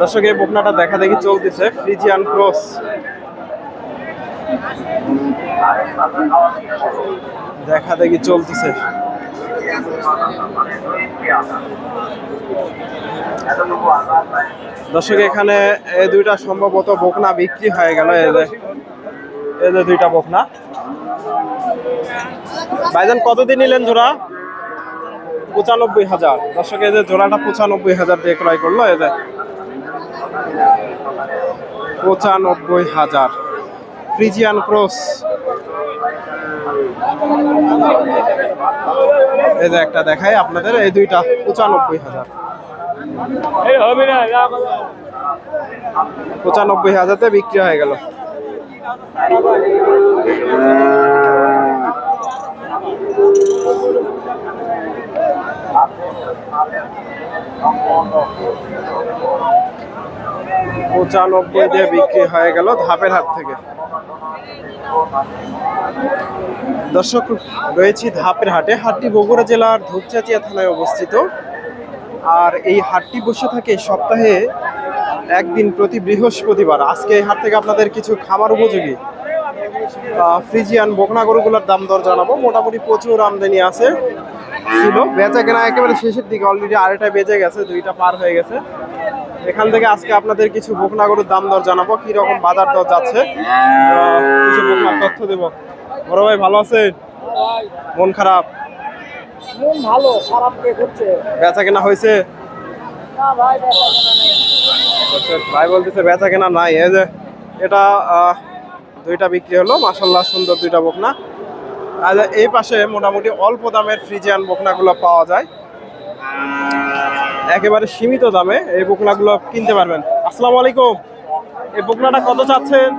দর্শক, এই বকনাটা দেখা দেখি চলতেছে ফ্রিজিয়ান ক্রস দেখা দেখি চলতেছে। দর্শক, এখানে এই দুইটা সম্ভবত বকনা বিক্রি হয়ে গেল এই যে দুইটা বকনা। ভাইজান, কতদিন নিলেন জোড়া? পঁচানব্বই হাজার। দর্শক এই যে জোড়াটা পঁচানব্বই হাজার দিয়ে ক্রয় করল এই যে পঁচানব্বই হাজার। ফ্রিজিয়ান ক্রস এই যে একটা দেখাই আপনাদের এই দুইটা পঁচানব্বই হাজার। পঁচানব্বই হাজারতে বিক্রি হয়ে গেল। পঁচানব্বই দিয়ে বিক্রি হয়ে গেল ধাপের হাট থেকে। দর্শক, রয়েছি ধাপের হাটে। হাটটি বগুড়া জেলার ধূপচাচিয়া থানায় অবস্থিত। আর এই হাটটি বসে থাকে সপ্তাহে একদিন প্রতি বৃহস্পতিবার। আজকে এই হাট থেকে আপনাদের কিছু খামার উপযোগী। ফ্রিজিয়ান বকনা গরুগুলোর দাম দর জানাব। মোটামুটি প্রচুর আমদানি আছে। ছিল। বেচা কেনা একেবারে শেষের দিকে অলরেডি আড়াইটা বেজে গেছে দুইটা পার হয়ে গেছে। এখান থেকে আজকে আপনাদের কিছু বকনা গরুর দাম দর জানাব কি রকম বাজার দর যাচ্ছে। কিছু বকনার তথ্য দেব। বড় ভাই ভালো আছেন? মন খারাপ? মন ভালো খারাপ কে করছে? বেচা কেনা হয়েছে? না ভাই বেচা কেনা নেই। আচ্ছা, ভাই বলতেছে বেচা কেনা নাই। এই যে এটা দুইটা বিক্রি হলো মাসাল্লাহ সুন্দর দুইটা বকনা। আর এই পাশে মোটামুটি অল্প দামের ফ্রিজিয়ান বকনাগুলো পাওয়া যায়। একেবারে সীমিত দামে এই বকনাগুলো কিনতে পারবেন। আসসালামু আলাইকুম। এই বকনাটা কত চাচ্ছেন?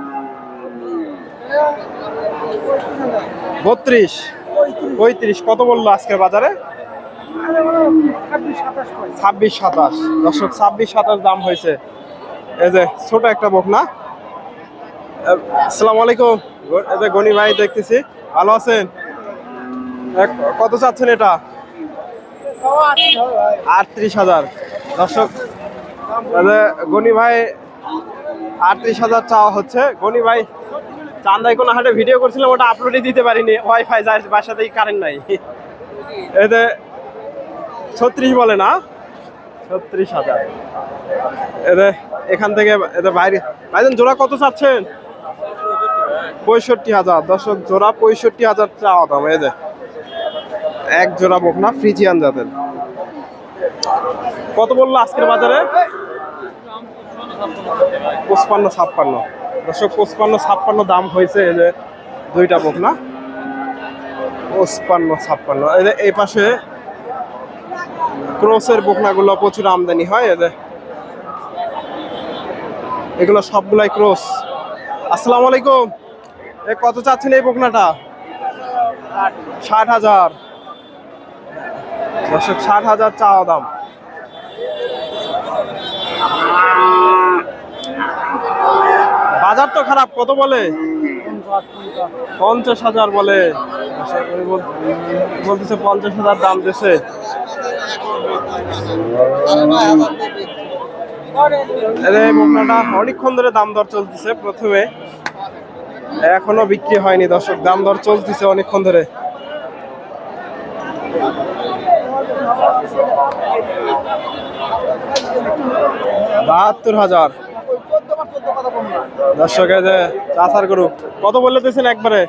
বত্রিশ। পঁয়ত্রিশ। কত বলল আজকের বাজারে। ছাব্বিশ সাতাশ। দর্শক, ছাব্বিশ সাতাশ দাম হয়েছে। এই যে ছোট একটা বকনা। আসসালামু আলাইকুম। যে গনি ভাই দেখতেছি। ভালো আছেন? কত চাচ্ছেন এটা। আটত্রিশ হাজার। দর্শক গনি ভাই আটত্রিশ হাজার চাওয়া হচ্ছে। গনি ভাই চান্দাই কোনো হাটে ভিডিও করছিলাম, ওটা আপলোডই দিতে পারিনি। ওয়াইফাই যায় বাসাতেই কারেন্ট নাই। এতে ছত্রিশ বলে না? ছত্রিশ হাজার। এদের এখান থেকে এদের বাইরে ভাইজান, জোড়া কত চাচ্ছেন? পঁয়ষট্টি হাজার। দর্শক, জোড়া পঁয়ষট্টি হাজার চাওয়া দাম এই যে। এক জোড়া বকনা ফ্রিজিয়ান জাতের। কত বলল আজকের বাজারে? পঁচপান্ন ছাপ্পান্ন। দর্শক, পঁচপান্ন ছাপ্পান্ন দাম হয়েছে, এই যে দুইটা বকনা পঁচপান্ন ছাপ্পান্ন। এই যে এই পাশে ক্রসের বকনাগুলো প্রচুর আমদানি হয় এদের এগুলো সবগুলাই ক্রস। আসসালামু আলাইকুম। কত চাচ্ছেন এই বকনাটা? ষাট হাজার। দর্শক, ষাট হাজার চাওয়া দাম। বাজার তো খারাপ, কত বলে? পঞ্চাশ হাজার বলে। বলতেছে পঞ্চাশ হাজার দাম বকনাটা অনেকক্ষণ ধরে দাম দর চলতেছে প্রথমে। এখনও বিক্রি হয়নি দর্শক। দাম দর চলতেছে অনেকক্ষণ ধরে। বাহাত্তর হাজার। যে চাষার গরু কত বলে দিয়েছেন একবারে?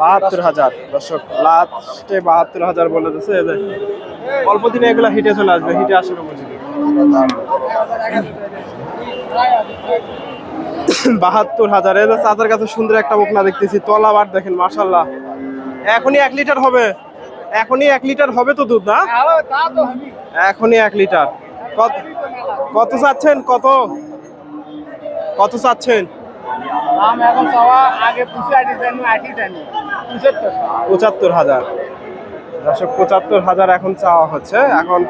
বাহাত্তর হাজার। দর্শক লাস্টে বাহাত্তর হাজার বলে দিচ্ছে এই অল্প দিনে এগুলা হিটে চলে আসবে হিটে উপযোগী বাহাত্তর হাজার। এই চাচার কাছে সুন্দর একটা বকনা দেখতেছি তলাবার দেখেন মাশাল্লাহ এখনই এক লিটার হবে। এখনই এক লিটার হবে তো দুধ না। এখনই এক লিটার। কত কত চাচ্ছেন? কত? কত চাচ্ছেন? পঁচাত্তর। হাজার। দর্শক পঁচাত্তর হাজার এখন চাওয়া হচ্ছে। এখন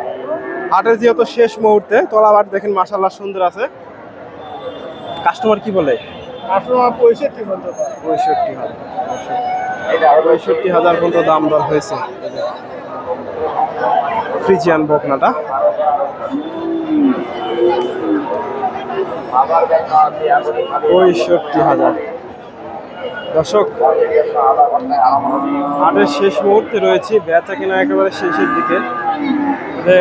হাটের যেহেতু শেষ মুহূর্তে তলাবার দেখেন মাসাল্লাহ সুন্দর আছে। কাস্টমার কি বলে? আসলে পঁয়ষট্টি বলতে পঁয়ষট্টি হাজার। পঁয়ষট্টি হাজার পর্যন্ত দাম দর হয়েছে। ফ্রিজিয়ান বকনাটা। পঁয়ষট্টি হাজার। দর্শক হাটের শেষ মুহূর্তে রয়েছে। বেচা কিনা একেবারে শেষের দিকে। যে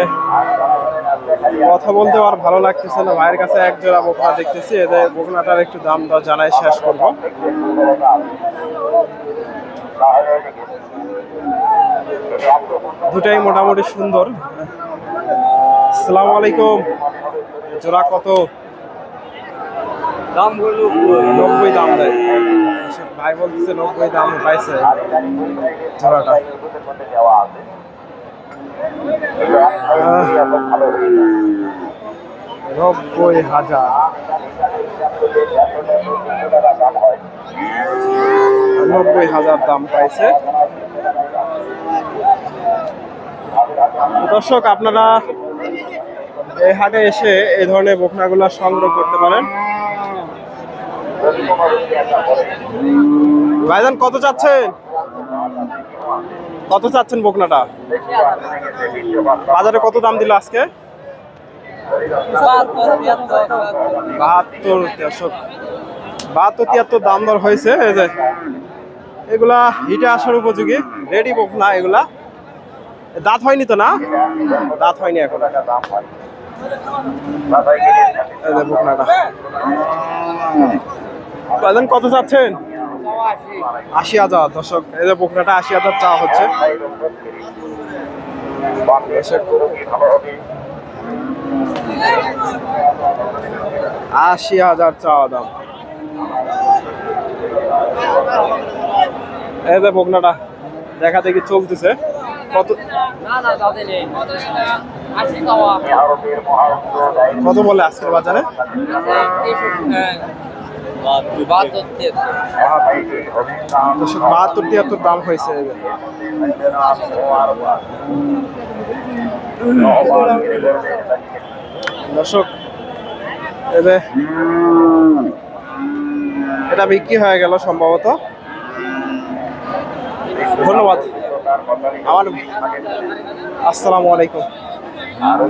কথা বলতে আর ভালো লাগতেছে না। ভাইয়ের কাছে এক জোড়া বকনা দেখতেছি। এদের বকনাটার একটু দাম দর জানাই শেষ করব। দুটাই মোটামুটি সুন্দর। আসসালামু আলাইকুম। জোড়া কত? দাম হলো নব্বই দাম দেয়। ভাই বলতেছে নব্বই দাম পাইছে জোড়াটা। নব্বই হাজার নব্বই হাজার দাম পাইছে। দর্শক, আপনারা এই হাটে এসে এই ধরনের বকনাগুলো সংগ্রহ করতে পারেন। ভাইজান, কত চাচ্ছেন? কত চাচ্ছেন বকনাটা? বাজারে কত দাম দিল আজকে? বাহাত্তর বাহাত্তর, তিয়াত্তর দাম দর হয়েছে, এই যে। এগুলা হিটে আসার উপযোগী। রেডি বকনা এগুলা। দাঁত হয়নি তো না? দাঁত হয়নি এখন। বকনাটা। কত চাচ্ছেন? আশি হাজার, দর্শক, এই যে আশি হাজার চাওয়া হচ্ছে। আশি হাজার চাওয়া দাম। এই যে বকনাটা, দেখা দেখি চলতেছে। কত কত বলে আজকের বাজারে? বাহাত্তর তিয়াত্তর দাম হয়েছে। দর্শক এটা বিক্রি হয়ে গেল সম্ভবত। ধন্যবাদ। আমার আসসালামু আলাইকুম। আরও